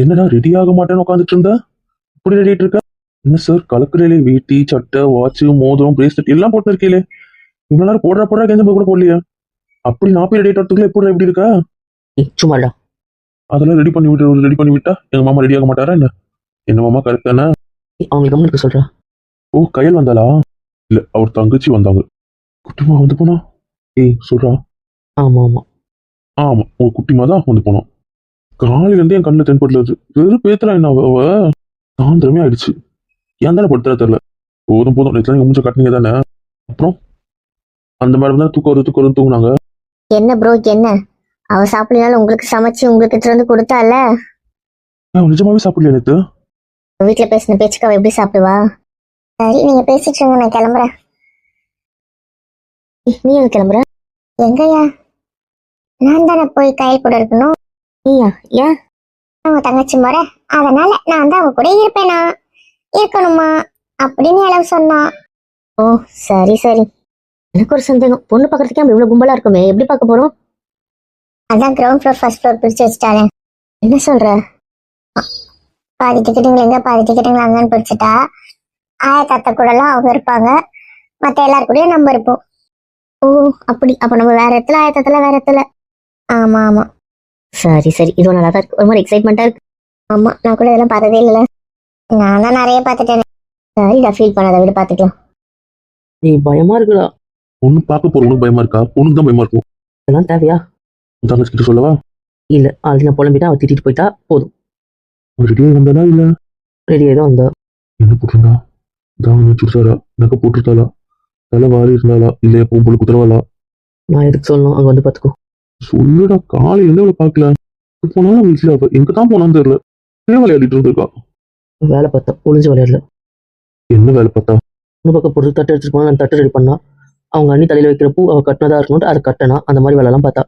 என்னடா ரெடி ஆக மாட்டேன்னு உட்காந்துட்டு இருந்த? இப்படி ரெடி இருக்க? என்ன சார் கலக்குறீங்களே வேட்டி சட்டை வாட்ச் மோதிரம் பிரேஸ்லெட் எல்லாம் போட்டு இருக்கீங்களே இவ்வளவு நேரம் போடுற போடுற கேஞ்ச கூட போடலையா. அப்படி நான் போய் ரெடி ஆகிறதுக்குள்ள எப்படி எப்படி இருக்கா? சும்மாடா. அதெல்லாம் ரெடி பண்ணி விட்டு ரெடி பண்ணி விட்டா? எங்க மாமா ரெடி ஆக மாட்டாரா என்ன? என்ன மாமா கரெக்ட் தானே அவங்களுக்கு கம்முன்னு இருக்க சொல்றா. ஓ கையல் வந்தாளா? இல்ல அவர் தங்கச்சி வந்தாங்க. குட்டிமா வந்து போனா? ஏய் சொல்றா. ஆமா ஆமா. ஆமா உங்க குட்டிமா தான் வந்து போனோம் காலையில இருந்தே என் கண்ணில் தென்படல இருக்கு. வெறும் பேத்துறா என்ன அவ. சாயந்தரமே ஆயிடுச்சு. ஏன் தானே படுத்துறா தெரியல போதும் போதும். நேற்று நீங்க மூஞ்ச கட்டினீங்க தானே? அப்புறம்? அந்த மேடம் தான் தூக்கம் வருது தூக்கம் வருது தூங்குனாங்க. என்ன ப்ரோ என்ன? அவ சாப்பிடலாம் உங்களுக்கு சமைச்சு உங்களுக்கு வந்து கொடுத்தால? ஏன் நிஜமாவே சாப்பிடலையா நேத்து? வீட்டுல பேசின பேச்சுக்கு அவ எப்படி சாப்பிடுவா? சரி நீங்க பேசிட்டு இருங்க நான் கிளம்புறேன். நீ கிளம்புற? எங்கயா நான் தானே போய் கையில் கூட இருக்கணும். நீயா? ஏன்? அவங்க தங்கச்சி முறை அதனால நான் தான் அவ கூட இருப்பேனா? இருக்கணுமா? அப்படின்னு அளவு சொன்னா. ஓ சரி சரி. எனக்கு ஒரு சந்தேகம். பொண்ணு பார்க்கறதுக்கே நம்ம இவ்வளவு கும்பலா இருக்குமே எப்படி பார்க்க போறோம்? அதான் கிரவுண்ட் ஃப்ளோர் ஃபர்ஸ்ட் ஃப்ளோர் பிரிச்சு வச்சுட்டாலே என்ன சொல்ற? பாதி டிக்கெட்டுங்களை எங்க பாதி டிக்கெட்டுங்களை அங்கன்னு பிரிச்சுட்டா. ஆயா தாத்தா கூடலாம் அவங்க இருப்பாங்க. மத்த எல்லார் கூடயும் நம்ம இருப்போம். ஓ அப்படி. அப்ப நம்ம வேற இடத்துல ஆயத்தத்துல வேற இடத்துல. ஆமா ஆமா. சரி சரி. இது நல்லா தான் இருக்கு. ஒரு மாதிரி எக்ஸைட்மெண்டா இருக்கு. ஆமா நான் கூட இதெல்லாம் பார்த்ததே இல்லைல்ல நான் தான் நிறைய பார்த்துட்டேன். சரிடா ஃபீல் பண்ணாத. விட பாத்துக்கலாம் ஏய் பயமா இருக்குடா. பொண்ணு பார்க்க போற உனக்கு பயமா இருக்கா? பொண்ணுக்கு தான் பயமா இருக்கும். இதெல்லாம் தேவையா? உன் தங்கச்சி கிட்ட சொல்லவா? இல்ல ஆல்ரெடி நான் புலம்பிட்டா அவ திட்டிட்டு போயிட்டா போதும். ரெடியாக வந்தாளா இல்ல? ரெடியாக தான் வந்தா. என்ன போட்டிருந்தா? தாவணி சுடிச்சாரா நகை போட்டிருந்தாளா? தலை வாரி இருந்தாளா? இல்ல எப்பவும் போல குத்துறவாளா? நான் எதுக்கு சொல்லணும்? அங்க வந்து பாத்துக்கோ சொல்லுடா காலையில இருந்து அவளை பார்க்கல. போனாலும் வீட்டுல அவ எங்க தான் போனான்னு தெரியல. ஏன் விளையாடிட்டு இருந்திருக்கா? வேலை பார்த்தா ஒளிஞ்சு விளையாடல. என்ன வேலை பார்த்தா? இன்னும் பக்கம் பொறுத்து தட்டு எடுத்துட்டு போனா நான் தட்டு ரெடி பண்ணா. அவங்க அண்ணி தலையில வைக்கிற பூ அவ கட்டினதா இருக்கணும் அதை கட்டனா அந்த மாதிரி வேலைலாம் பார்த்தா.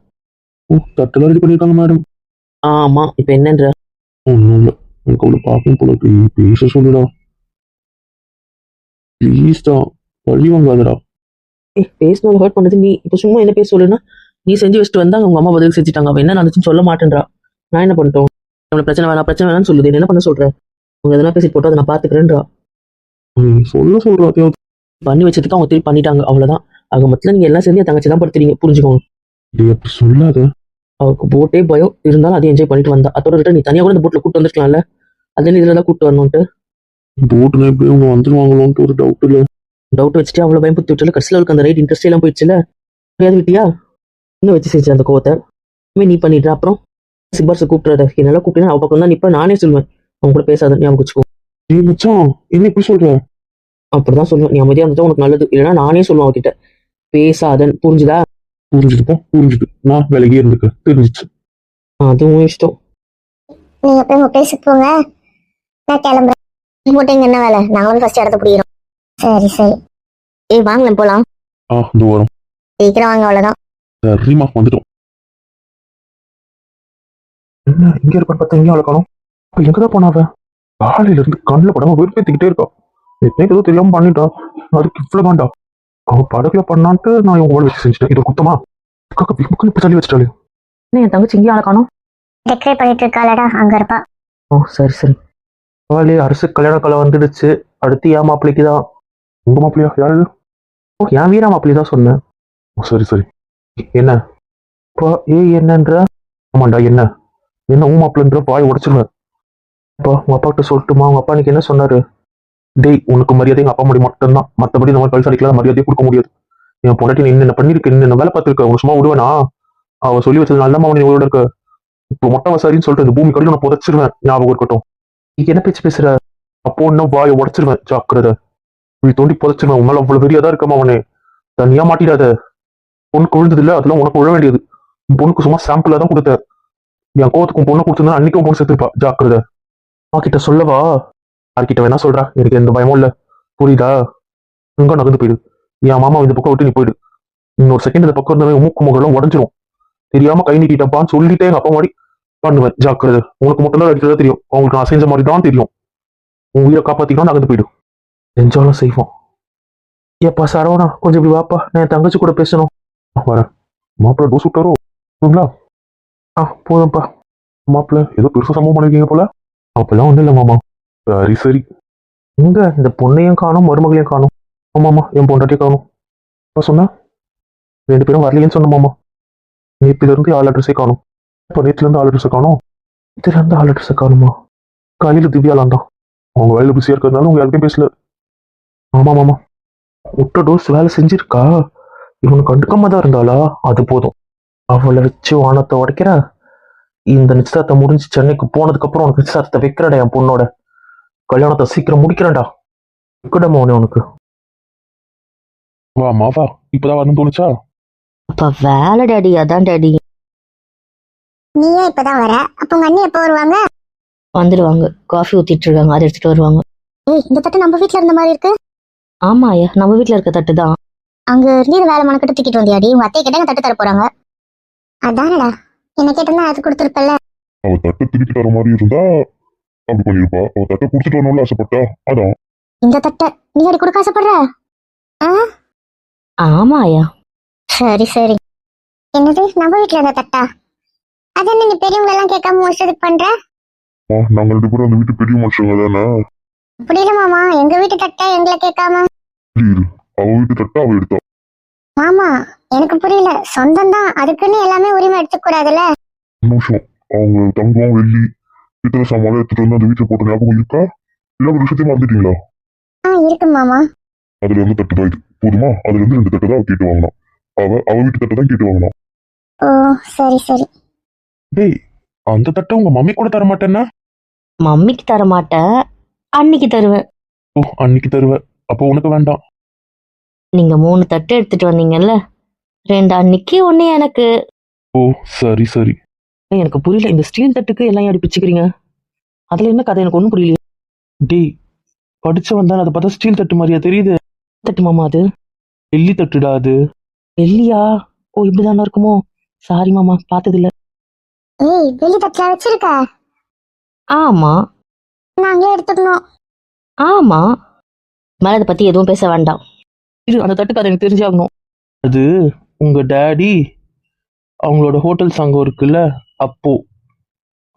ஓ தட்டெல்லாம் ரெடி பண்ணிருக்காங்க மேடம் ஆமா இப்ப என்னன்ற? ஒன்றும் இல்லை. எனக்கு அவளை பார்க்கணும் போல இருக்கு. பேச சொல்லுடா. ப்ளீஸ்டா பழி வாங்காதடா. ஏய் பேசணும் ஹர்ட் பண்ணது. நீ இப்போ சும்மா என்ன பேச சொல்லுன்னா நீ செஞ்சு வச்சுட்டு வந்தா அவங்க அம்மா பதில் செஞ்சுட்டாங்க. அவ என்ன நடந்துச்சுன்னு சொல்ல மாட்டேன்றா. நான் என்ன பண்ணிட்டோம்? நம்மள பிரச்சனை வேணாம் பிரச்சனை வேணாம்னு சொல்லுது. என்ன பண்ண சொல்ற? அவங்க எதனா பேசிட்டு போட்டு அதை நான் பாத்துக்கிறேன்றா. சொல்ல சொல்றா பண்ணி வச்சதுக்கு அவங்க திருப்பி பண்ணிட்டாங்க. அவ்வளவுதான். ஆக மொத்தத்துல நீங்க எல்லாம் சேர்ந்து தங்கச்சி தான் படுத்துறீங்க. புரிஞ்சுக்கோங்க. சொல்லாத. அவருக்கு போட்டே பயம். இருந்தாலும் அதையும் என்ஜாய் பண்ணிட்டு வந்தா. அதோட நீ தனியா கூட இந்த போட்ல கூட்டு வந்துருக்கலாம்ல. அதே இதுல தான் கூட்டு வரணும்ட்டு போட்டுனா எப்படி அவங்க வந்துருவாங்களோன்ட்டு ஒரு டவுட் இல்லை. டவுட் வச்சுட்டு அவ்வளவு பயம் புத்தி விட்டுல கடைசியில் அவருக்கு அந்த ரைட் இன்ட்ரெஸ்ட் எல்லாம் போயிடுச்சுல. புரியாது விட்டியா? இன்னும் வச்சு செஞ்சு அந்த கோவத்தை. நீ பண்ணிடுற அப்புறம் சிபார்ஸை கூப்பிடுறத என்னால கூப்பிட்டு அவ பக்கம் தான் நிப்ப நானே சொல்லுவேன். அவங்க கூட பேசாத ஞாபகம் வச்சுக்கோ. ஏய் மச்சான் என்ன இப்படி சொல்ற அப்படிதான் சொல்லுவேன். நீ அமைதியா இருந்துட்டா உனக்கு நல்லது. இல்லைன்னா நானே சொல்லுவேன் அவகிட்ட. பேசாதன் புரிஞ்சுதா? புரிஞ்சுதுப்பா புரிஞ்சுது. நான் விலகி இருந்துக்க தெரிஞ்சிச்சு. அதுவும் இஷ்டம். நீங்க போய் உங்க போங்க. நான் கிளம்புறேன். போட்டீங்க என்ன வேலை? நாங்களும் ஃபர்ஸ்ட் இடத்த பிடிக்கிறோம். சரி சரி. ஏய் வாங்கலாம் போலாம். ஆ இந்த வரோம் சீக்கிரம் வாங்க அவ்வளவுதான். சரிம்மா வந்துட்டோம் என்ன இங்க இருப்பான்னு பார்த்தா எங்கேயும் அவளை காணோம் அப்ப எங்கதான் போனாவ காலையில இருந்து கண்ணுல படாம வெறுப்பேத்திக்கிட்டே இருக்கா நேத்து ஏதோ தெரியாம பண்ணிட்டா அதுக்கு இவ்வளவு வேண்டா அவ படகுல பண்ணான்ட்டு நான் இவங்க ஓட வச்சு செஞ்சுட்டேன். இது குத்தமா. அக்கா விமுக்குன்னு இப்ப தள்ளி வச்சிட்டாளே. என்ன என் தங்கச்சி இங்கேயும் ஆளை காணோம் டெக்கரேட் பண்ணிட்டு இருக்காளடா அங்க இருப்பா. ஓ சரி சரி. அவளே அரசு கல்யாண கலை வந்துடுச்சு. அடுத்து என் மாப்பிள்ளைக்கு தான் உங்க மாப்பிள்ளையா? யாரு? இது? ஓ என் வீரா மாப்பிள்ளை தான் சொன்னேன். ஓ சரி சரி. என்ன? அப்பா ஏ என்னன்ற? ஆமாண்டா என்ன? என்ன உன் மாப்பிளன்ற வாய் உடைச்சிருவேன் அப்பா உங்க அப்பா கிட்ட சொல்லட்டுமா? உங்க அப்பா இன்னைக்கு என்ன சொன்னாரு? டேய் உனக்கு மரியாதை எங்க அப்பா முடி மட்டும்தான். மத்தபடி இந்த மாதிரி பல்சாடிக்கலாம் மரியாதையை கொடுக்க முடியாது. என் பொண்டாட்டி நீ என்ன பண்ணிருக்க? என்ன வேலை பார்த்துருக்க? உன் சும்மா விடுவேனா? அவ சொல்லி வச்சது நல்ல நீ உங்களோட இருக்க. இப்போ மொட்டை வசாரின்னு சொல்லிட்டு இந்த பூமி கடையில் நான் புதைச்சிருவேன் ஞாபகம் இருக்கட்டும். நீ என்ன பேச்சு பேசுற? அப்போ இன்னும் வாயை உடைச்சிருவேன் ஜாக்கிரதை. இப்படி தோண்டி புதைச்சிருவேன். உன்னால அவ்வளவு வெறியா தான் இருக்கமா அவனே. தனியா மாட்டிடாத. பொண்ணுக்கு விழுந்தது இல்லை அதெல்லாம் உனக்கு விழ வேண்டியது. பொண்ணுக்கு சும்மா சாம்பிளா தான் கொடுத்த என் கோவத்துக்கு பொண்ணை பொண்ணு கொடுத்திருந்தா பொண்ணு செத்துருப்பா. ஜாக்கிரதை. நான் கிட்ட சொல்லவா? யார்கிட்ட வேணா சொல்றா. எனக்கு எந்த பயமும் இல்லை. புரியுதா? எங்க நகர்ந்து போயிடு. என் மாமா இந்த பக்கம் விட்டு நீ போயிடு. இன்னொரு செகண்ட் இந்த பக்கம் இருந்தவன் மூக்கு முகெல்லாம் உடஞ்சிரும். தெரியாம கை நீட்டிட்டப்பான்னு சொல்லிட்டே எங்க அப்பா மாதிரி பண்ணுவேன். ஜாக்கிரதை. உனக்கு மட்டும் தான் அடிக்கிறதா தெரியும். அவங்களுக்கு நான் செஞ்ச மாதிரி தான் தெரியும். உன் உயிரை காப்பாத்திக்கலாம் நகர்ந்து போயிடும் செஞ்சாலும் செய்வோம் ஏப்பா சரவணா கொஞ்சம் இப்படி வாப்பா. நான் என் தங்கச்சி கூட பேசணும். வரேன் மாப்பிள்ள டோஸ் விட்டாரோ போங்களா ஆ போதும்ப்பா மாப்பிள்ள ஏதோ பெருசாக சம்பவம் பண்ணிருக்கீங்க போல. அப்பெல்லாம் ஒன்றும் இல்லை மாமா. சரி சரி. இங்க இந்த பொண்ணையும் காணும் மருமகளையும் காணும். ஆமாம்மா என் பொண்டாட்டியும் காணும். இப்போ சொன்னா? ரெண்டு பேரும் வரலையேன்னு சொன்ன மாமா. நேற்றுலேருந்து ஆள் அட்ரஸே காணும். இப்போ நேற்றுலேருந்து ஆள் அட்ரஸை காணும்? இதுலேருந்து ஆள் அட்ரஸை காணுமா? காலையில் திவ்யாலாம் தான். அவங்க வேலையில் பிஸியாக இருக்கிறதுனால உங்க யார்கிட்டயும் பேசல. ஆமாம் மாமா. முட்டை டோஸ் வேலை செஞ்சிருக்கா? இவனுக்கு கண்டுக்காம தான் இருந்தாளா? அது போதும். அவளை வச்சு வானத்தை உடைக்கிற இந்த நிச்சயதார்த்தம் முடிஞ்சு சென்னைக்கு போனதுக்கு அப்புறம் உனக்கு நிச்சயதார்த்தத்தை வைக்கிறடா என் பொண்ணோட. கல்யாணத்தை சீக்கிரம் முடிக்கிறேன்டா. இருக்கடமா உனே உனக்கு. வா மாவா இப்பதான் வரணும் தோணுச்சா? அப்பா வேலை டாடி. அதான் டாடி. நீ ஏன் இப்பதான் வர. அப்ப உங்க அண்ணி எப்போ வருவாங்க? வந்துடுவாங்க காஃபி ஊத்திட்டு இருக்காங்க. அதை எடுத்துட்டு வருவாங்க. ஏய் இந்த தட்டு நம்ம வீட்ல இருந்த மாதிரி இருக்கு. ஆமா ஐயா. நம்ம வீட்ல இருக்க தட்டு தான். அங்க இருந்து இது வேலை மனக்கிட்ட தூக்கிட்டு வந்தியாடி? உங்க அத்தையை கேட்டாங்க தட்டு தர போறாங்க? அதானடா. என்ன கேட்டிருந்தா அது கொடுத்துருப்பல அவ தட்டை திருப்பி தர மாதிரி இருந்தா அப்படி பண்ணிருப்பா. அவ தட்டை கொடுத்துட்டு வரணும்னு ஆசைப்பட்டா அதான். இந்த தட்டை நீ அடி கொடுக்க ஆசைப்படுற? ஆமா ஐயா. சரி சரி. என்னது? நம்ம வீட்ல இருந்த தட்டா? அது என்ன நீ பெரியவங்க எல்லாம் கேட்காம முடிச்சது பண்ற? ஆ, நாங்க ரெண்டு பேரும் அந்த வீட்டு பெரிய மனுஷங்க தானே. அப்படி இல்ல மாமா. எங்க வீட்டு தட்டை எங்களை கேட்காம? சரி இரு அவ வீட்டு தட்டை அவ எடுத்தா. மாமா எனக்கு புரியல. சொந்தம் தான் அதுக்குன்னு எல்லாமே உரிமை எடுத்துக்க கூடாதுல்ல நிமிஷம் அவங்க தங்கம் வெள்ளி பித்தளை சாமான் எடுத்துட்டு வந்து அந்த வீட்டுல போட்ட ஞாபகம் இருக்கா? இல்ல ஒரு விஷயத்தையும் மறந்துட்டீங்களா? ஆ இருக்கு மாமா. அதுல இருந்து தட்டு தான் இது. போதுமா? அதுல இருந்து ரெண்டு தட்டு தான் கேட்டு வாங்கினான் அவ அவ வீட்டு தட்டை தான் கேட்டு வாங்கினான் ஓ சரி சரி. டேய் அந்த தட்டை உங்க மம்மி கூட தர மாட்டேன்னா? மம்மிக்கு தர மாட்டேன் அன்னைக்கு தருவேன். ஓ அன்னைக்கு தருவ. அப்போ உனக்கு வேண்டாம். நீங்க மூணு தட்டு எடுத்துட்டு வந்தீங்கல்ல? ரெண்டு அன்னைக்கு ஒண்ணு எனக்கு. ஓ சரி சரி. எனக்கு புரியல. இந்த ஸ்டீல் தட்டுக்கு எல்லாம் எப்படி பிச்சுக்கிறீங்க? அதுல என்ன கதை? எனக்கு ஒன்றும் புரியல டேய் படிச்சவன் தான் அதை பார்த்தா ஸ்டீல் தட்டு மாதிரியா தெரியுது. தட்டு மாமா அது? வெள்ளி தட்டுடா அது. வெள்ளியா? ஓ இப்படிதானே இருக்குமோ? சாரி மாமா பார்த்தது இல்ல ஏய் வெளி தட்டுல வச்சிருக்க? ஆமா. நாங்களே எடுத்துக்கணும் ஆமா. மேல அதை பத்தி எதுவும் பேச வேண்டாம். இரு அந்த தட்டுக்கு அதை எனக்கு தெரிஞ்சாகணும். அது உங்க டேடி அவங்களோட ஹோட்டல் சங்கம் இருக்குல்ல அப்போ.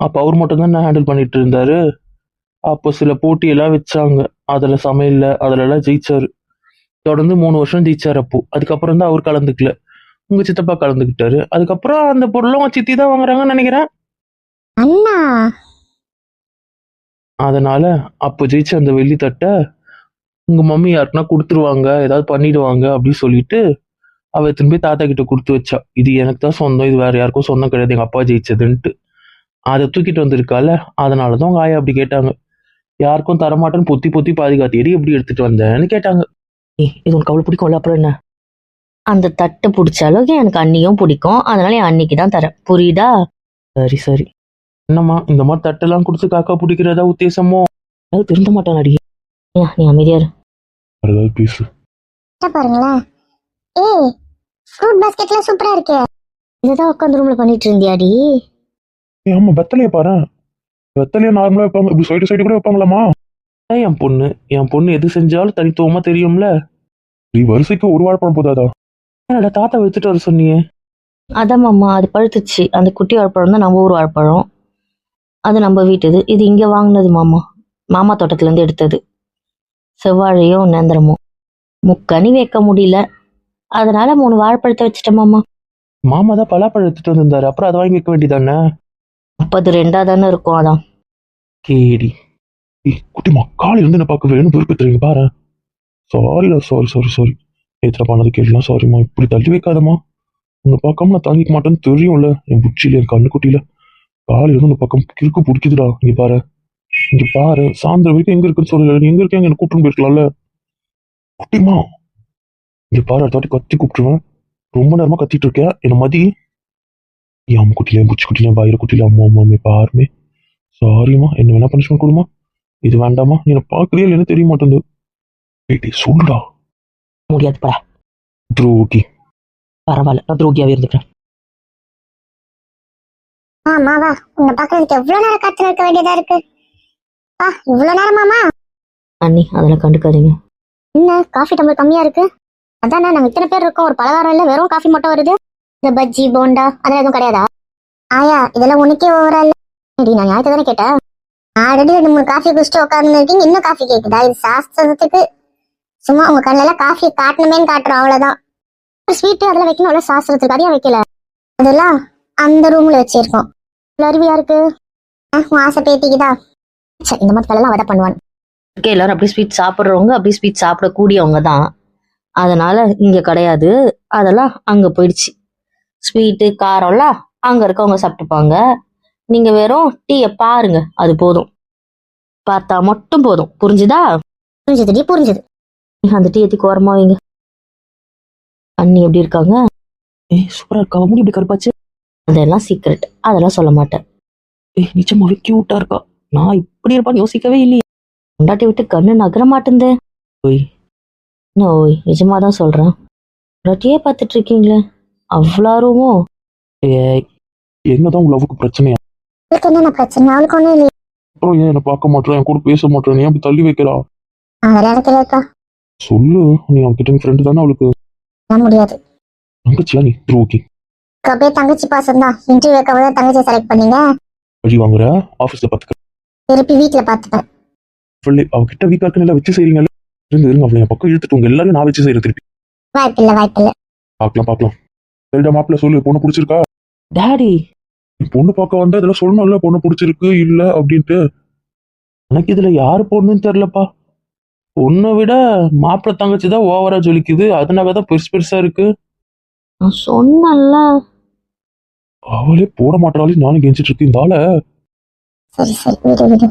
அப்போ அவர் மட்டும் தான் ஹேண்டில் பண்ணிட்டு இருந்தாரு? அப்போ சில போட்டியெல்லாம் வச்சாங்க. அதில் சமையல்ல அதுலலாம் ஜெயிச்சாரு. தொடர்ந்து மூணு வருஷம் ஜெயிச்சார் அப்போ. அதுக்கப்புறம் தான் அவர் கலந்துக்கல. உங்க சித்தப்பா கலந்துக்கிட்டாரு. அதுக்கப்புறம் அந்த பொருளும் உங்க சித்தி தான் வாங்குறாங்கன்னு நினைக்கிறேன். அண்ணா. அதனால அப்போ ஜெயிச்ச அந்த வெள்ளி தட்டை உங்க மம்மி யாருக்குன்னா கொடுத்துருவாங்க ஏதாவது பண்ணிடுவாங்க அப்படின்னு சொல்லிட்டு அவ திரும்பி தாத்தா கிட்ட கொடுத்து வச்சா. இது எனக்கு தான் சொந்தம் இது வேற யாருக்கும் சொந்தம் கிடையாது எங்க அப்பா ஜெயிச்சதுன்ட்டு. அதை தூக்கிட்டு வந்திருக்கால அதனாலதான் உங்க ஆயா அப்படி கேட்டாங்க. யாருக்கும் தரமாட்டேன்னு பொத்தி பொத்தி பாதுகாத்தேடி எப்படி எடுத்துட்டு வந்தேன்னு கேட்டாங்க. ஏய், இது உனக்கு அவ்வளவு பிடிக்கும்ல அப்புறம் என்ன? அந்த தட்டு பிடிச்ச அளவுக்கு எனக்கு அண்ணியும் பிடிக்கும் அதனால என் அன்னிக்கு தான் தரேன். புரியுதா? சரி சரி. என்னம்மா இந்த மாதிரி தட்டெல்லாம் கொடுத்து காக்கா பிடிக்கிறதா உத்தேசமோ? அது திருந்த மாட்டான் அடி ஏன் நீ அமைதியா இரு. வேற ஏதாவது பேசு இதை பாருங்களேன் ஏய் ஃப்ரூட் பாஸ்கெட்ல சூப்பரா இருக்கே. இதுதான் உட்காந்து ரூம்ல பண்ணிட்டு இருந்தியாடி? ஏய், ஆமா வெத்தலையை பாரு. வெத்தலையை நார்மலா வைப்பாங்க. இப்படி சைடு சைடு கூட வைப்பாங்களாமா? ஏன் என் பொண்ணு என் பொண்ணு எது செஞ்சாலும் தனித்துவமா தெரியும்ல? நீ வரிசைக்கு ஒரு வாழைப்பழம் போதாதா? என்னடா தாத்தா வச்சுட்டு வர சொன்னியே? அதான் மாமா அது பழுத்துச்சு. அந்த குட்டி வாழைப்பழம் தான் நம்ம ஊர் வாழைப்பழம். அது நம்ம வீட்டுது. இது இங்க வாங்கினது மாமா. மாமா தோட்டத்துல இருந்து எடுத்தது. செவ்வாழையும் நேந்திரமும் முக்கனி வைக்க முடியல. அதனால மூணு வாழைப்பழத்தை வச்சுட்டேன் மாமா. மாமா தான் பலாப்பழம் எடுத்துட்டு வந்திருந்தாரு. அப்புறம் அதை வாங்கி வைக்க வேண்டியதானே? அப்ப அது ரெண்டா தானே இருக்கும் அதான். கேடி. ஏய், குட்டிமா காலையில இருந்து என்ன பார்க்க வேணும் விருப்பத்துறீங்க பாரு. சாரிடா சாரி சாரி சாரி நேத்திர பண்ணது கேட்கலாம் சாரிம்மா இப்படி தள்ளி வைக்காதம்மா. உன்னை பார்க்காம நான் தாங்கிக்க மாட்டேன்னு தெரியும்ல என் புச்சியில என் கண்ணுக்குட்டியில. காலையில இருந்து உன்னை பக்கம் கிறுக்கு பிடிக்குதுடா இங்க பாரு. இங்க பாரு சாயந்தரம் வரைக்கும் எங்க இருக்குன்னு சொல்லல. நீ எங்க இருக்கேன் என்ன கூப்பிட்டு போயிருக்கலாம்ல. குட்டிமா இங்க பாரு அடுத்த வாட்டி கத்தி கூப்பிட்டுருவேன். ரொம்ப நேரமா கத்திட்டு இருக்கேன் என்ன மதி. என் அம்மா குட்டியில என் புச்சி குட்டியில வயிறு குட்டியில அம்மா அம்மா பாருமே. சாரிம்மா என்ன வேணா பனிஷ்மெண்ட் கொடுமா இது வேண்டாமா என்ன பாக்குறியா இல்லைன்னு தெரிய மாட்டேங்குது ஏய், டேய், சொல்லுடா. முடியாது பா துரோகி. பரவாயில்ல நான் துரோகியாவே இருந்துக்கிறேன். ஆமா வா. உன்னை பாக்குறதுக்கு எவ்வளவு நேரம் காத்துல இருக்க வேண்டியதா இருக்கு? வா இவ்வளவு நேரமாமா? அண்ணி அதெல்லாம் கண்டுக்காதீங்க. என்ன காஃபி டம்ளர் கம்மியா இருக்கு? அதானே நாங்க இத்தனை பேர் இருக்கோம் ஒரு பலகாரம் இல்ல வெறும் காஃபி மட்டும் வருது. இந்த பஜ்ஜி போண்டா அதெல்லாம் எதுவும் கிடையாதா? ஆயா இதெல்லாம் உனக்கே ஓவரா இல்ல? நான் தானே கேட்டேன். ஆல்ரெடி ரெண்டு மூணு காஃபி குடிச்சிட்டு உட்கார்ந்து இருக்கீங்க இன்னும் காஃபி கேக்குதா? இது சாஸ்திரத்துக்கு. சும்மா உங்க கண்ணுல காஃபி காட்டணுமேன்னு காட்டுறோம் அவ்வளவுதான். ஸ்வீட் அதெல்லாம் வைக்கணும்ல சாஸ்திரத்துக்கு அதையும் வைக்கல. அதெல்லாம் அந்த ரூம்ல வச்சிருக்கோம். இவ்வளவு அருவியா இருக்கு? உன் ஆசை பேத்திக்குதா? சரி இந்த மாதிரி வேலைலாம் அவ தான் பண்ணுவான். ஓகே எல்லாரும் அப்படி ஸ்வீட் சாப்பிட்றவங்க அப்படி ஸ்வீட் சாப்பிடக்கூடியவங்க தான். அதனால இங்க கிடையாது. அதெல்லாம் அங்க போயிடுச்சு. ஸ்வீட்டு காரம்லாம் அங்க இருக்கவங்க சாப்பிட்டுப்பாங்க. நீங்க வெறும் டீயை பாருங்க அது போதும். பார்த்தா மட்டும் போதும். புரிஞ்சுதா? புரிஞ்சுதுடி புரிஞ்சுது. அந்த டீ எத்தி கோரமா வைங்க. அண்ணி எப்படி இருக்காங்க? ஏய் சூப்பரா இருக்கா? முடி இப்படி கருப்பாச்சு? அதெல்லாம் சீக்ரெட் அதெல்லாம் சொல்ல மாட்டேன். ஏய் நிஜமாவே கியூட்டா இருக்கா? நான் இப்படி இருப்பான்னு யோசிக்கவே இல்லையே. கொண்டாட்டி விட்டு கண்ணு நகர மாட்டேந்தே. ஓய். என்ன ஓய்? நிஜமா தான் சொல்றேன். ரொட்டியே பார்த்துட்டு இருக்கீங்களே? அவ்வளோ ஆர்வமோ? ஏய் என்னதான் உங்க லவ்வுக்கு பிரச்சனையா? அவளுக்கு என்னென்ன பிரச்சனை? அவளுக்கு ஒண்ணும் இல்லையா. அப்புறம் ஏன் என்ன பார்க்க மாட்டேன் என் கூட பேச மாட்டேன் ஏன் அப்படி தள்ளி வைக்கிறா? அதெல்லாம் எனக்கு தெரியாதுக்கா சொல்லு. நீ அவகிட்ட ஃப்ரெண்டு தானே அவளுக்கு? பண்ண முடியாது. தங்கச்சியா நீ? ஓகே அப்படியே தங்கச்சி பாசம் தான் இன்டர்வியூ வைக்க தங்கச்சியை செலக்ட் பண்ணீங்க. வழி வாங்குற? ஆஃபீஸில் பார்த்துக்க திருப்பி வீட்டுல பாத்துப்பேன். சொல்லி அவகிட்ட வீக்கா இருக்குன்னு வச்சு செய்றீங்கல்ல இருந்து இருங்க அவளை என் பக்கம் இழுத்துட்டு உங்க எல்லாரும் நான் வச்சு செய்யற திருப்பி. வாய்ப்பில்லை வாய்ப்பில்லை. பார்க்கலாம் பார்க்கலாம். சரிடா மாப்பிள்ள சொல்லு பொண்ணு பிடிச்சிருக்கா? டாடி. பொண்ணு பார்க்க வந்தா இதெல்லாம் சொல்லணும்ல பொண்ணு பிடிச்சிருக்கு இல்ல அப்படின்ட்டு. எனக்கு இதுல யாரு பொண்ணுன்னு தெரியலப்பா. பொண்ணை விட மாப்பிள்ளை தங்கச்சி தான் ஓவரா ஜொலிக்குது. அதனால தான் பெருசு பெருசா இருக்கு. நான் சொன்னேன்ல. அவளே போட மாட்டாளே நானும் கெஞ்சிட்டு இருக்கு இந்த ஆளை சரி சரி விடு விடு.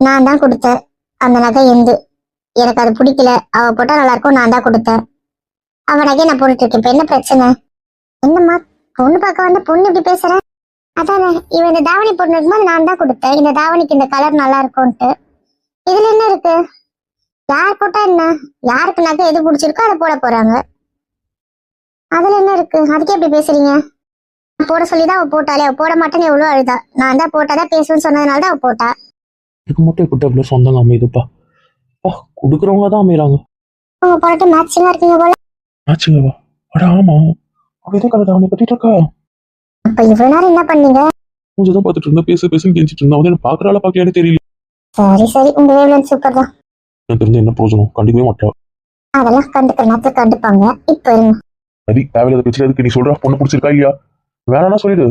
நான் தான் கொடுத்தேன். அந்த நகை எந்து. எனக்கு அது பிடிக்கல. அவ போட்டா நல்லா இருக்கும் நான் தான் கொடுத்தேன். அவ நகை நான் போட்டுட்டு இருக்கேன். இப்ப என்ன பிரச்சனை? என்னம்மா பொண்ணு பார்க்க வந்த பொண்ணு இப்படி பேசுற? அதானே இவன் இந்த தாவணி பொண்ணு இருக்கும்போது நான் தான் கொடுத்தேன். இந்த தாவணிக்கு இந்த கலர் நல்லா இருக்கும்ட்டு இதுல என்ன இருக்கு? யார் போட்டா என்ன? யாருக்கு நகை எது பிடிச்சிருக்கோ அதை போட போறாங்க. அதுல என்ன இருக்கு? அதுக்கே எப்படி பேசுறீங்க? போட சொல்லிதான் அவ போட்டாலே. அவ போட மாட்டேன்னு எவ்வளவு அழுதா. நான் தான் போட்டாதான் பேசுவேன்னு சொன்னதுனால தான் அவ போட்டா. இதுக்கு மட்டும் எப்படி அவ்வளவு சொந்தங்க அமையுதுப்பா. பா கொடுக்குறவங்க தான் அமையறாங்க. உங்க போட்டு மேட்சிங்கா இருக்கீங்க போல. ஆச்சுங்கவா அட ஆமா. அவ இதே கலர் அவனை கட்டிட்டு இருக்கா? அப்ப இவ்வளவு நேரம் என்ன பண்ணீங்க? கொஞ்சம் தான் பார்த்துட்டு இருந்தா பேச பேசுன்னு கெஞ்சிட்டு இருந்தா அவன் என்ன பாக்குறாளா பாக்கலையானே தெரியல. சரி சரி. உங்க வேவ்லன் சூப்பர் தான். எனக்கு தெரிஞ்ச என்ன பிரயோஜனம்? கண்டிக்கவே மாட்டா. அதெல்லாம் கண்டுக்கிற நேரத்துல கண்டுப்பாங்க. இப்ப இருங்க. சரி தேவையில்லாத பிரச்சனை எதுக்கு நீ சொல்ற? பொண்ணு பிடிச்சிருக்கா இல்லையா? வேணாம்னா சொல்லிடு.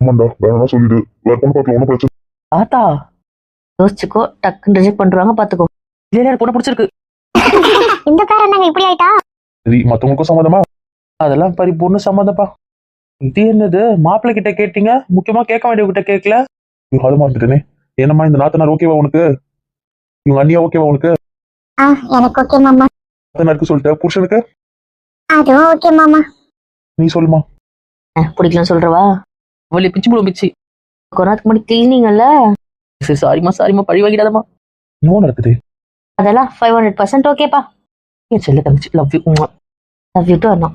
ஆமாண்டா வேணா சொல்லிடு. வேற பொண்ணு பார்க்கலாம் ஒன்றும் பிரச்சனை தாத்தா யோசிச்சுக்கோ டக்குன்னு ரிஜெக்ட் பண்றாங்க பாத்துக்கோ இல்ல எனக்கு பொண்ணு பிடிச்சிருக்கு. இந்த பேர் என்னங்க இப்படி ஆயிட்டா? சரி மத்தவங்களுக்கும் சம்மதமா? அதெல்லாம் பரிபூர்ண சம்மதப்பா. இது என்னது மாப்பிள்ளை கிட்ட கேட்டீங்க? முக்கியமா கேட்க வேண்டியவங்கிட்ட கேட்கல? அது மறந்துட்டேனே என்னம்மா இந்த நாத்தனார் ஓகேவா உனக்கு? இவங்க அண்ணியா ஓகேவா உனக்கு? ஆ எனக்கு ஓகே மாமா. நாத்தனாருக்கு சொல்லிட்ட புருஷனுக்கு? அதுவும் ஓகே மாமா. நீ சொல்லுமா? பிடிக்கலன்னு சொல்றவா? அவளை பிச்சு போடும் பிச்சு. கொஞ்ச நேரத்துக்கு முன்னாடி கிளீனிங்கல்ல சரி சாரிம்மா சாரிம்மா பழி வாங்கிடாதம்மா. இன்னும் நடக்குது? அதெல்லாம் ஃபைவ் ஹண்ட்ரட் பர்சன்ட் ஓகேப்பா என் செல்ல தங்கச்சி love you love you too அண்ணா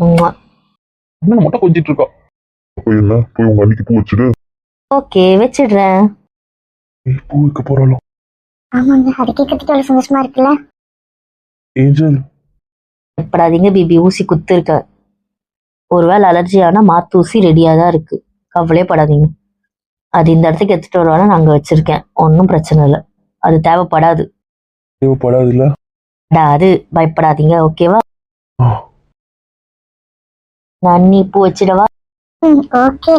என்ன மட்டும் கொஞ்சிட்டு இருக்கா அப்ப என்ன? போய் உங்க அன்னைக்கு பூ வச்சுடு. ஓகே வச்சிடுறேன். பூ வைக்க போறாளோ? ஆமாங்க அது கேட்கறதுக்கு எவ்வளவு சந்தோஷமா இருக்குல்ல? ஏஞ்சல். பயப்படாதீங்க பிபி ஊசி குத்து இருக்க ஒருவேளை அலர்ஜி ஆனா மாத்து ஊசி ரெடியா தான் இருக்கு. கவலையே படாதீங்க. அது இந்த இடத்துக்கு எடுத்துட்டு வருவானா? அங்க வச்சிருக்கேன். ஒன்றும் பிரச்சனை இல்லை. அது தேவைப்படாது. தேவைப்படாது இல்ல அது பயப்படாதீங்க ஓகேவா ஆ. நான் நீ பூ வச்சிடவா? ஓகே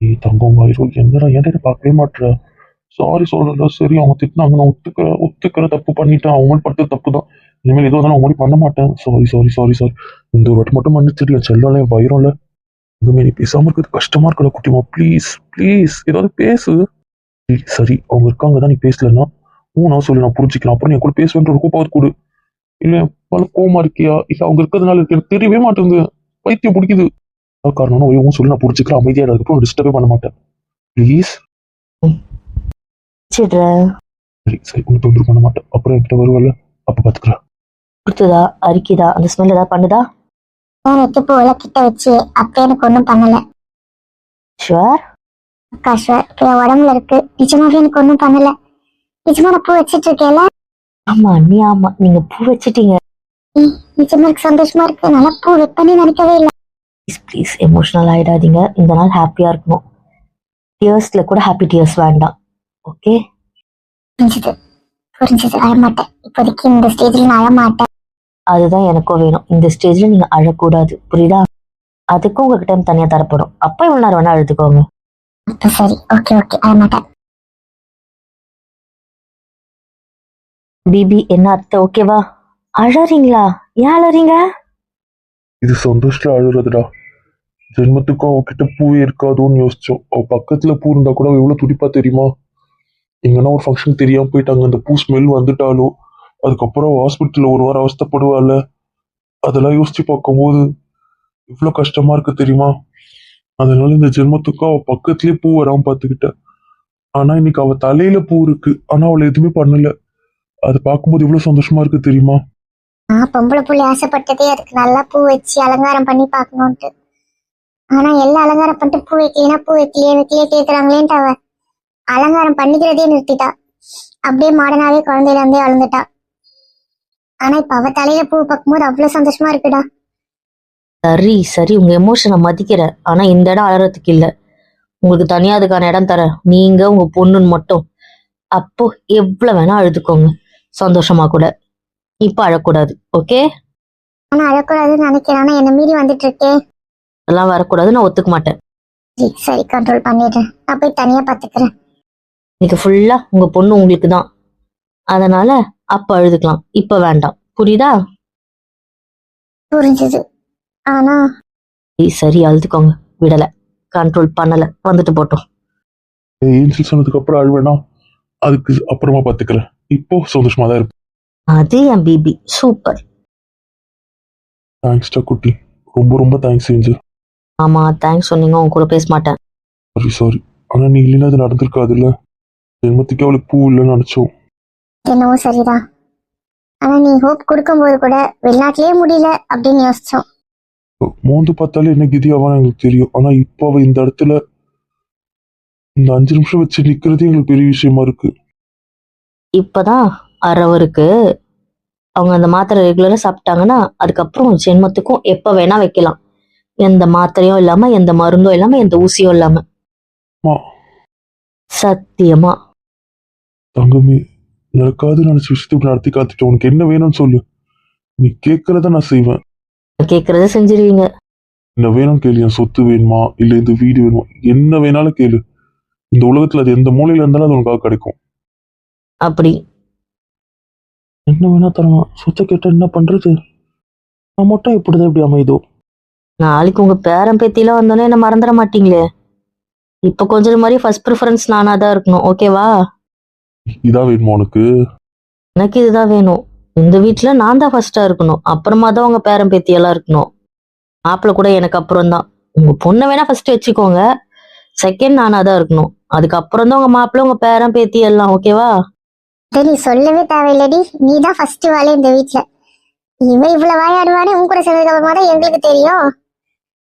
ஏய் தங்கம் வாயிரோ என்னடா ஏன்டா பார்க்கவே மாட்டுற சாரி சொல்றல சரி. அவங்க திட்டினாங்க. நான் ஒத்துக்கிற ஒத்துக்கிற தப்பு பண்ணிட்டேன். அவங்க பட்டு தப்பு தான் இனிமேல் எதுவும் அவங்க மாதிரி பண்ண மாட்டேன். சாரி சாரி சாரி சாரி இந்த ஒரு வாட்டி மட்டும் மன்னிச்சிடல செல்லல என் வயிறும்ல இனிமே நீ பேசாம இருக்கிறது கஷ்டமா இருக்கல குட்டிமா ப்ளீஸ் ப்ளீஸ் ஏதாவது பேசு. சரி, அவங்க இருக்காங்க தான் நீ பேசலன்னா ஊ நான் சொல்லு நான் புரிஞ்சுக்கலாம். அப்புறம் நீ என் கூட பேசுவேன்ற ஒரு கோப்பாவது கொடு. இல்ல பல கோமா இருக்கியா? இல்ல அவங்க இருக்கிறதுனால இருக்கு. எனக்கு தெரியவே மாட்டேங்குது. பைத்தியம் பிடிக்குது. காரணம்னா ஊன் சொல்லி நான் புரிஞ்சுக்கிறேன். அமைதியாக அதுக்கப்புறம் டிஸ்டர்பே பண்ண மாட்டேன். ப்ளீஸ் சரி சரி ஒன்றும் தொந்தரவு பண்ண மாட்டேன். அப்புறம் என்கிட்ட வருவல்ல அப்போ பார்த்துக்கிறேன் கொடுத்துதா? அரிக்குதா? அந்த ஸ்மெல் ஏதாவது பண்ணுதா? நான் நெட்டு பூவெல்லாம் கிட்ட வச்சு அப்ப எனக்கு ஒண்ணும் பண்ணல. ஷுவர்? காஷ்வர் இப்ப என் உடம்புல இருக்கு. நிஜமாவே எனக்கு ஒண்ணும் பண்ணல. நிஜமா நான் பூ வச்சிட்டு இருக்கேன்ல? ஆமா நீ ஆமா. நீங்க பூ வச்சிட்டீங்க. நிஜமா எனக்கு சந்தோஷமா இருக்கு. நல்லா பூ வைப்பேன்னு நினைக்கவே இல்லை. ப்ளீஸ் ப்ளீஸ் எமோஷனல் ஆயிடாதீங்க. இந்த நாள் ஹாப்பியா இருக்கணும். டியர்ஸ்ல கூட ஹாப்பி டியர்ஸ் வேண்டாம். ஓகே புரிஞ்சுது. புரிஞ்சுது. அழமாட்டேன். இப்போதைக்கு இந்த ஸ்டேஜ்ல நான் அழமாட்டேன். அதுதான் எனக்கும் வேணும். இந்த ஸ்டேஜ்ல நீங்க அழக்கூடாது. புரியுதா? அதுக்கும் உங்ககிட்ட இருந்து தனியா தரப்படும். அப்ப இவ்வளவு நேரம் வேணா அழுதுக்கோங்க சரி ஓகே ஓகே அழமாட்டேன் பிபி என்ன அர்த்தம் ஓகேவா அழறீங்களா? ஏன் அழறீங்க? இது சந்தோஷத்துல அழுறதுடா. ஜென்மத்துக்கும் அவகிட்ட பூவே இருக்காதோன்னு யோசிச்சோம். அவ பக்கத்துல பூ இருந்தா கூட அவ எவ்வளவு துடிப்பா தெரியுமா? எங்கன்னா ஒரு ஃபங்க்ஷன் தெரியாம போயிட்டாங்க. அந்த பூ ஸ்மெல் வந்துட்டாலோ? அதுக்கப்புறம் ஹாஸ்பிட்டல்ல ஒரு வாரம் அவஸ்தப்படுவாள். அதெல்லாம் யோசிச்சு பார்க்கும்போது இவ்வளோ கஷ்டமா இருக்கு தெரியுமா? அதனால இந்த ஜென்மத்துக்கும் அவ பக்கத்துலயே பூ வராமல் பார்த்துக்கிட்டேன் ஆனா இன்னைக்கு அவள் தலையில பூ இருக்கு. ஆனா அவளை எதுவுமே பண்ணல. அது பார்க்கும்போது இவ்வளோ சந்தோஷமா இருக்கு தெரியுமா? நான் பொம்பளை புள்ளி ஆசைப்பட்டதே அதுக்கு நல்லா பூ வச்சு அலங்காரம் பண்ணி பார்க்கணும்ட்டு ஆனா எல்லாம் அலங்காரம் பண்ணிட்டு பூ வைக்கலாம் பூ வைக்கலையே வைக்கலையே கேட்குறாங்களேன்ட்டு அவ அலங்காரம் பண்ணிக்கிறதே நிறுத்திட்டா. அப்படியே மாடனாவே குழந்தையில இருந்தே வளர்ந்துட்டா. ஆனா இப்ப அவ தலையில பூ பார்க்கும்போது அவ்வளவு சந்தோஷமா இருக்குடா. சரி சரி உங்க எமோஷனை மதிக்கிறேன். ஆனா இந்த இடம் அழறதுக்கு இல்ல. உங்களுக்கு தனியா அதுக்கான இடம் தரேன். நீங்க உங்க பொண்ணுன்னு மட்டும். அப்போ எவ்வளவு வேணா அழுதுக்கோங்க. சந்தோஷமா கூட. இப்ப அழக்கூடாது ஓகே? ஆனா அழக்கூடாதுன்னு நினைக்கிறேன். ஆனா என்ன மீறி வந்துட்டு இருக்கே அதெல்லாம் வரக்கூடாது நான் ஒத்துக்க மாட்டேன். சரி, சரி கண்ட்ரோல் பண்ணிடுறேன். நான் போய் தனியா பாத்துக்கிறேன். இன்னைக்கு ஃபுல்லா உங்க பொண்ணு உங்களுக்கு தான். அதனால அப்ப அழுதுக்கலாம். இப்ப வேண்டாம். புரியுதா? புரிஞ்சுது. ஆனா சரி, சரி அழுதுக்கோங்க. விடல. கண்ட்ரோல் பண்ணல. வந்துட்டு போட்டோம். ஏஞ்சல் சொன்னதுக்கு அப்புறம் அழுவேனா? அதுக்கு அப்புறமா பாத்துக்கிறேன். இப்போ சந்தோஷமா தான் இருப்பேன். அது என் பிபி சூப்பர். தேங்க்ஸ்டா குட்டி. ரொம்ப ரொம்ப தேங்க்ஸ் ஏஞ்சல். ஆமா தேங்க்ஸ் சொன்னீங்க. உங்க கூட பேச மாட்டேன். சாரி சாரி ஆனா நீ இல்லைன்னா அது நடந்திருக்காதுல்ல? ஜென்மத்துக்கே அவளுக்கு பூ இல்லைன்னு நினைச்சோம். என்னவோ சரிதான். ஆனா நீ ஹோப் கொடுக்கும்போது கூட வெளிநாட்டிலேயே முடியல அப்படின்னு யோசிச்சோம். மோந்து பார்த்தாலே என்ன கிதி ஆவான்னு எங்களுக்கு தெரியும். ஆனா இப்போ அவ இந்த இடத்துல இந்த அஞ்சு நிமிஷம் வச்சு நிக்கிறதே எங்களுக்கு பெரிய விஷயமா இருக்கு. இப்பதான் அறவருக்கு அவங்க அந்த மாத்திரை ரெகுலரா சாப்பிட்டாங்கன்னா அதுக்கப்புறம் ஜென்மத்துக்கும் எப்ப வேணா வைக்கலாம். எந்த மாத்திரையும் இல்லாம எந்த மருந்தும் இல்லாம எந்த ஊசியும் இல்லாம. சத்தியமா. தங்கமே. நடக்காது நினைச்ச விஷயத்தை இப்படி நடத்தி காத்துட்டேன். உனக்கு என்ன வேணும்னு சொல்லு. நீ கேட்கறத நான் செய்வேன். கேக்குறத செஞ்சிருவீங்க. என்ன வேணும் கேளு. என் சொத்து வேணுமா? இல்ல இந்த வீடு வேணுமா? என்ன வேணாலும் கேளு. இந்த உலகத்துல அது எந்த மூலையில இருந்தாலும் அது உனக்காக கிடைக்கும். அப்படி. என்ன வேணா தரலாம் சொத்தை கேட்டா என்ன பண்றது? நான் மட்டும் இப்படிதான் இப்படி அமைதோ நாளைக்கு உங்க பேரன் பேத்திலாம் வந்தோன்னே என்ன மறந்துட மாட்டீங்களே. இப்ப கொஞ்சம் மாதிரி ஃபர்ஸ்ட் ப்ரிஃபரன்ஸ் நானா தான் இருக்கணும் ஓகேவா இதான் வேணுமா உனக்கு? எனக்கு இதுதான் வேணும். இந்த வீட்ல நான் தான் ஃபர்ஸ்டா இருக்கணும். அப்புறமா தான் உங்க பேரன் பேத்தி எல்லாம் இருக்கணும். மாப்பிள்ள கூட எனக்கு அப்புறம் தான் உங்க பொண்ணை வேணா ஃபர்ஸ்ட் வச்சுக்கோங்க. செகண்ட் நானா தான் இருக்கணும். அதுக்கப்புறம் தான் உங்க மாப்பிள்ள உங்க பேரன் பேத்தி எல்லாம் ஓகேவா நீ சொல்லவே தேவையில்லடி. நீ தான் ஃபர்ஸ்ட் வாழை இந்த வீட்ல. இவன் இவ்வளவு வாயாடுவானே உன் கூட சேர்ந்ததுக்கு அப்புறமா தான் எங்களுக்கு தெரியும்.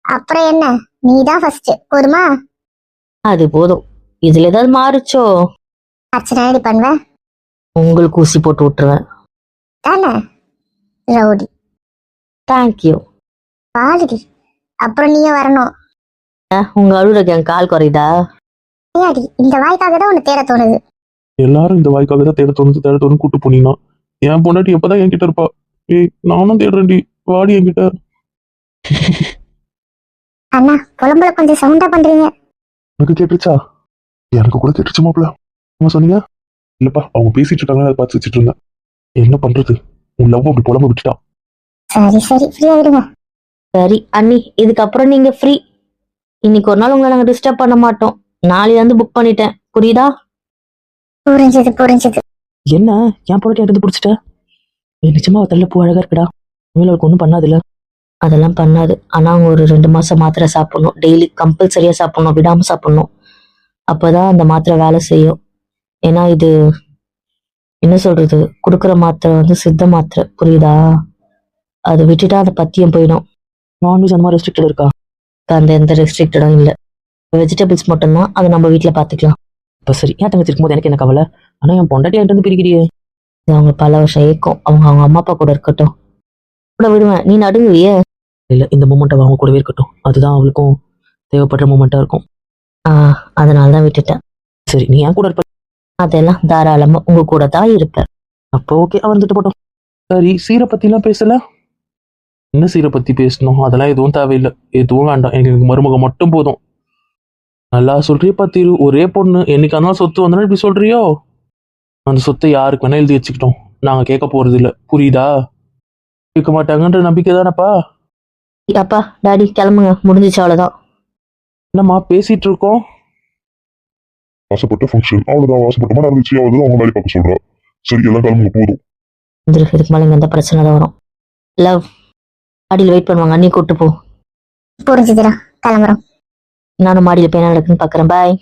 அப்புறம் என்ன? நீ தான் ஃபர்ஸ்ட் போதுமா? அது போதும். இதுல ஏதாவது மாறுச்சோ? அர்ச்சனா பண்ணுவேன். உங்களுக்கு ஊசி போட்டு விட்டுருவேன் தானே? ரவுடி. தேங்க்யூ வாழுடி அப்புறம் நீயும் வரணும். உங்க அழுறக்கு என் கால் குறையுதா? ஏடி இந்த வாய்க்காக தான் உன்னை தேட தோணுது. எல்லாரும் இந்த வாய்க்காக தான் தேட தோணுது தேட தோணுது கூட்டு போனீங்கன்னா என் பொண்டாட்டி எப்பதான் என்கிட்ட இருப்பா? ஏய் நானும் தேடுறேன்டி. வாடி என்கிட்ட. அண்ணா புலம்புல கொஞ்சம் சவுண்டா பண்றீங்க. உனக்கு கேட்டுருச்சா? எனக்கு கூட கேட்டுச்சு மாப்பிள என்ன சொன்னீங்க. இல்லப்பா அவங்க பேசிட்டு இருக்காங்க அதை பார்த்து வச்சுட்டு இருந்தேன். என்ன பண்றது? உன் லவ் அப்படி புலம்ப விட்டுட்டா? சரி சரி ஃப்ரீயா விடுங்க சரி அண்ணி இதுக்கப்புறம் நீங்க ஃப்ரீ இன்னைக்கு ஒரு நாள் உங்களை நாங்க டிஸ்டர்ப் பண்ண மாட்டோம். நாளையில இருந்து புக் பண்ணிட்டேன். புரியுதா? புரிஞ்சது புரிஞ்சது. என்ன? என் பொண்டாட்டி எடுத்து பிடிச்சிட்ட? ஏய் நிச்சயமா அவ தள்ள பூ அழகா இருக்குடா. இனிமேல் அவளுக்கு ஒன்றும் பண்ணாதுல்ல. அதெல்லாம் பண்ணாது. ஆனா அவங்க ஒரு ரெண்டு மாசம் மாத்திரை சாப்பிடணும். டெய்லி கம்பல்சரியா சாப்பிடணும். விடாம சாப்பிடணும். அப்பதான் அந்த மாத்திரை வேலை செய்யும். ஏன்னா இது என்ன சொல்றது? கொடுக்குற மாத்திரை வந்து சித்த மாத்திரை. புரியுதா? அது விட்டுட்டா அந்த பத்தியம் போயிடும். நான்வெஜ் அந்த மாதிரி ரெஸ்ட்ரிக்டட் இருக்கா? அந்த எந்த ரெஸ்ட்ரிக்டடும் இல்லை. வெஜிடபிள்ஸ் மட்டும்தான் அதை நம்ம வீட்டில் பார்த்துக்கலாம் இப்ப சரி ஏன் தங்கச்சி இருக்கும்போது எனக்கு என்ன கவலை? ஆனா என் பொண்டாட்டி என்கிட்ட பிரிக்கிறியே. இது அவங்க பல வருஷம் ஏக்கம். அவங்க அவங்க அம்மா அப்பா கூட இருக்கட்டும். கூட விடுவேன். நீ நடுங்குவியே. இல்ல இந்த மூமெண்ட் அவங்க கூடவே இருக்கட்டும். அதுதான் அவளுக்கும் தேவைப்படுற மூமெண்டா இருக்கும். ஆ அதனால தான் விட்டுட்டேன். சரி நீ என் கூட இருப்ப அதெல்லாம் தாராளமா உங்க கூட தான் இருப்பேன். அப்போ ஓகே வந்துட்டு போட்டோம். சரி சீரை பத்திலாம் பேசல? என்ன சீரை பத்தி பேசணும்? அதெல்லாம் எதுவும் தேவையில்லை. எதுவும் வேண்டாம். எனக்கு எனக்கு மருமக மட்டும் போதும். நல்லா சொல்றியப்பா திரு ஒரே பொண்ணு. என்னைக்கு இருந்தாலும் சொத்து வந்தாலும் இப்படி சொல்றியோ? அந்த சொத்தை யாருக்கு வேணா எழுதி வச்சுக்கிட்டோம். நாங்க கேட்க போறது இல்ல புரியுதா? கேட்க மாட்டாங்கன்ற நம்பிக்கை தானப்பா? அப்பா டாடி கிளம்புங்க. முடிஞ்சிச்சு அவ்வளவுதான். என்னம்மா பேசிட்டு இருக்கோம்? ஆசைப்பட்ட ஃபங்க்ஷன் அவ்வளவுதான் ஆசைப்பட்ட மாதிரி நடந்துச்சு அவ்வளவுதான் அவங்க வேலை பார்க்க சொல்றா. சரி எல்லாம் கிளம்புங்க போதும். இதுக்கு மேலே எந்த பிரச்சனை தான் வரும். லவ் மாடியில் வெயிட் பண்ணுவாங்க அண்ணி கூட்டு போ. புரிஞ்சுதுடா கிளம்புறோம். நானும் மாடியில் போய் என்ன நடக்குன்னு பார்க்குறேன் பாய்